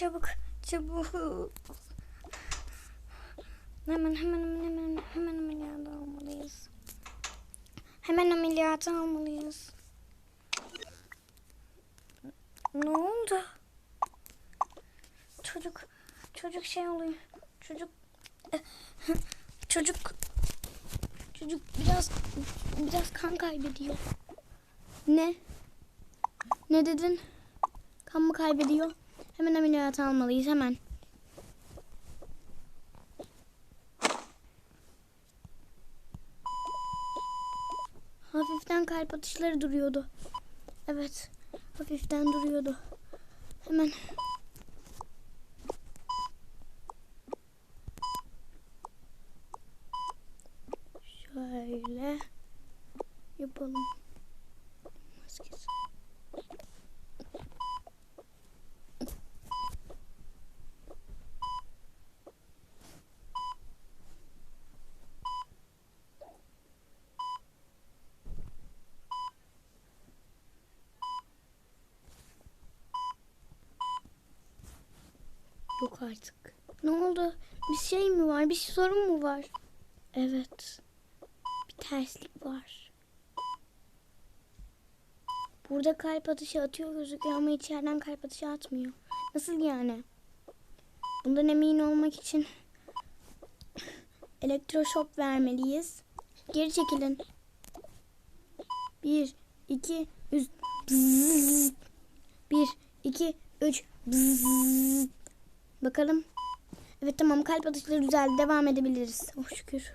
Çabuk, çabuk. Hemen, hemen, hemen, hemen, hemen ameliyata almalıyız. Hemen ameliyata almalıyız. Ne oldu? Çocuk, çocuk şey oluyor. Çocuk, çocuk, çocuk biraz, biraz kan kaybediyor. Ne? Ne dedin? Kan mı kaybediyor? Hemen ameliyat almalıyız hemen. Hafiften kalp atışları duruyordu. Evet. Hafiften duruyordu. Hemen. Şöyle yapalım. Yok artık. Ne oldu? Bir şey mi var? Bir sorun mu var? Evet. Bir terslik var. Burada kalp atışı atıyor gözüküyor ama içeriden kalp atışı atmıyor. Nasıl yani? Bundan emin olmak için elektroşok vermeliyiz. Geri çekilin. Bir, iki, üç. Bir, iki, üç. Bzzz. Bakalım. Evet tamam kalp atışları düzeldi. Devam edebiliriz. Oh şükür.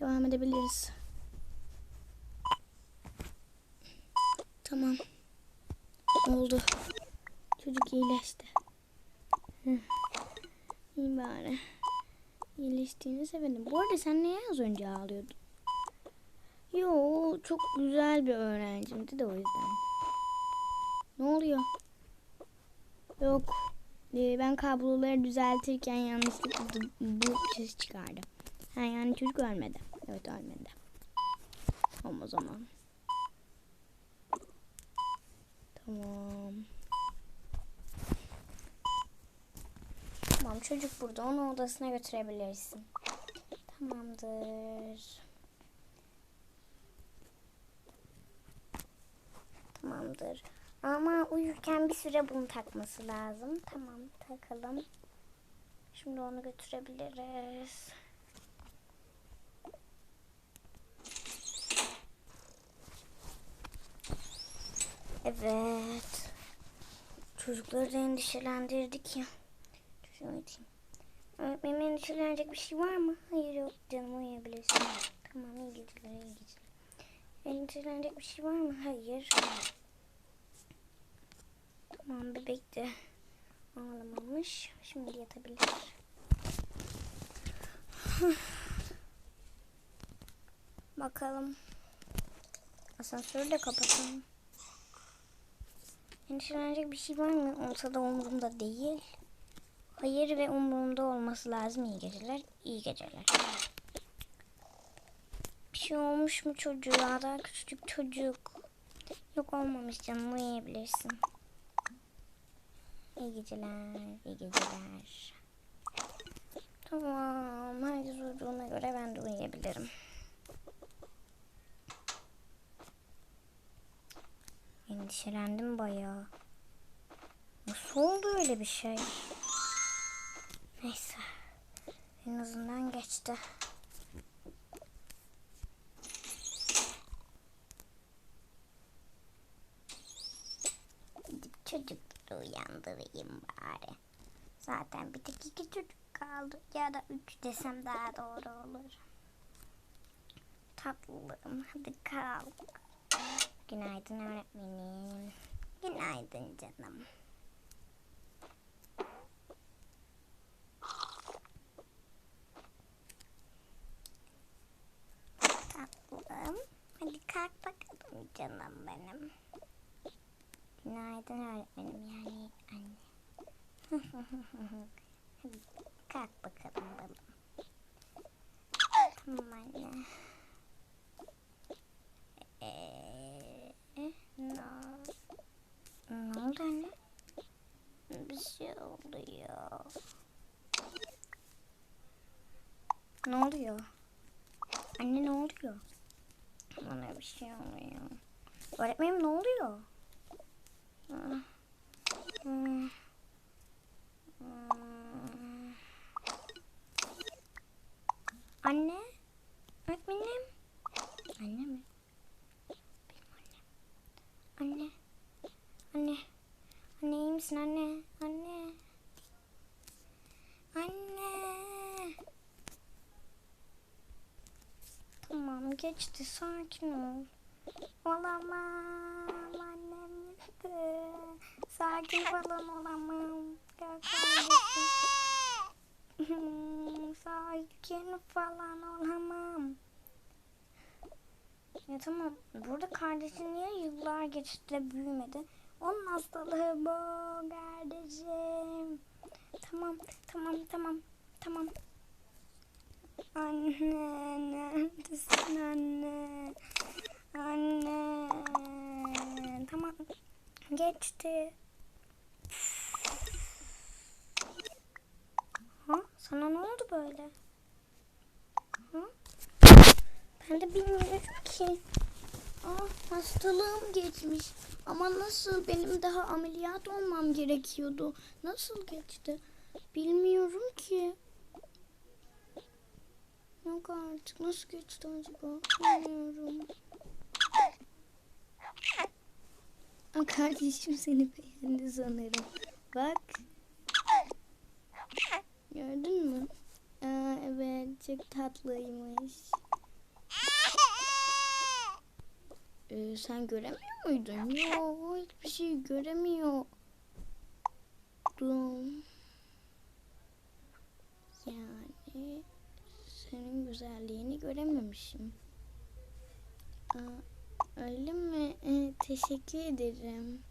Devam edebiliriz. Tamam. Oldu. Çocuk iyileşti. Hı. İyi bari. İyileştiğini sevindim. Bu arada sen neye az önce ağlıyordun? Yo çok güzel bir öğrencimdi de o yüzden. Ne oluyor? Yok. Ee, ben kabloları düzeltirken yanlışlıkla bu- ses çıkardım. Ha yani çocuk ölmedi. Evet ölmedi. Tamam o zaman. Tamam. Tamam çocuk burada. Onu odasına götürebilirsin. Tamamdır. Tamamdır. Ama uyurken bir süre bunu takması lazım. Tamam takalım. Şimdi onu götürebiliriz. Evet. Çocukları da endişelendirdik ya. Şunu atayım. Öğretmenim endişelenecek bir şey var mı? Hayır yok canım uyuyabilirsin. Tamam iyi geceler iyi geceler. Endişelenecek bir şey var mı? Hayır. Tamam bebek de ağlamamış. Şimdi yatabilir. Bakalım. Asansörü de kapatalım. Endişelenecek bir şey var mı? Olsa da umurumda değil. Hayır ve umurumda olması lazım. İyi geceler. İyi geceler. Bir şey olmuş mu çocuğa? Daha küçücük çocuk. Yok olmamış canım. Uyuyabilirsin. İyi geceler, iyi geceler. Tamam, herkes uyuduğuna göre ben de uyuyabilirim. Endişelendim bayağı. Nasıl oldu öyle bir şey? Neyse. En azından geçti. Çocukları uyandırayım bari. Zaten bir tek iki çocuk kaldı. Ya da üç desem daha doğru olur. Tatlım hadi kalk. Günaydın öğretmenim. Günaydın canım. Tatlım. Hadi kalk bakalım canım benim. Günaydın öğretmenim yani anne. Kalk bakalım balım. Tamam anne. Ee, ne, ne oldu anne? Bir şey oluyor. Ne oluyor? Anne ne oluyor? Bana bir şey oluyor. Öğretmenim ne oluyor? Anne? Öğretmenim? Anne mi? Benim annem. Anne. Anne. Anne iyi misin anne? Anne. Anne. Tamam geçti sakin ol. Gitti. Sakin falan olamam. Sakin falan olamam. Ya tamam. Burada kardeşin niye yıllar geçti de büyümedi? Onun hastalığı bu kardeşim. Tamam, tamam, tamam, tamam. Anne, neredesin anne? Anne. Tamam. Geçti. Ha? Sana ne oldu böyle? Ha? Ben de bilmiyorum ki. Aa, hastalığım geçmiş. Ama nasıl? Benim daha ameliyat olmam gerekiyordu. Nasıl geçti? Bilmiyorum ki. Yok artık. Nasıl geçti acaba? Bilmiyorum. Aa, kardeşim seni beğendi sanırım. Bak. Gördün mü? Aa, evet çok tatlıymış. Ee, sen göremiyor muydun? Yok hiçbir şey göremiyor. Yani senin güzelliğini görememişim. Aa, öyle mi? Ee, teşekkür ederim.